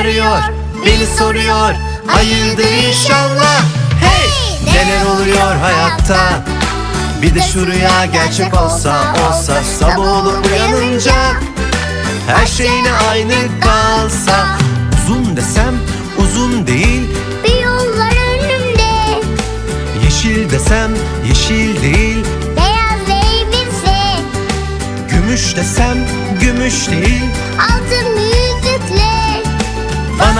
arıyor, beni soruyor. Hayırdır inşallah. Hey! Neler oluyor hayatta? Bir de şu rüya gerçek olsa olsa Sabah olup uyanınca. Her şeyine aynı kalsa Uzun desem uzun değil. Bir yollar önümde. Yeşil desem yeşil değil. Beyaz elbise Gümüş desem gümüş değil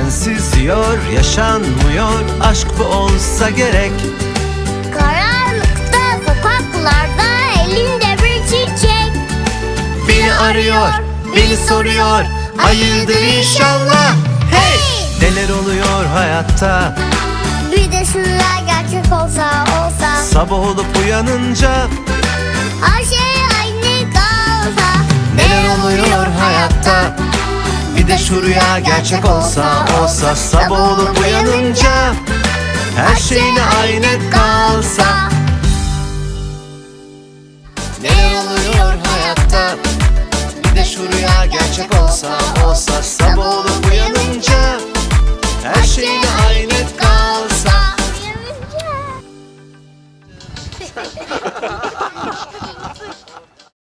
Sensiz diyor yaşanmıyor. Aşk bu olsa gerek. Karanlıkta sokaklarda elinde bir çiçek. Beni arıyor, beni soruyor. Hayırdır inşallah. Hey! Neler oluyor hayatta? Bir de şunlar gerçek olsa olsa. Sabah olup uyanınca Her şey şu rüya gerçek olsa olsa Sabah olup uyanınca Her şeyine aynı kalsa. Neler oluyor hayatta? Bir de şu rüya gerçek olsa olsa Sabah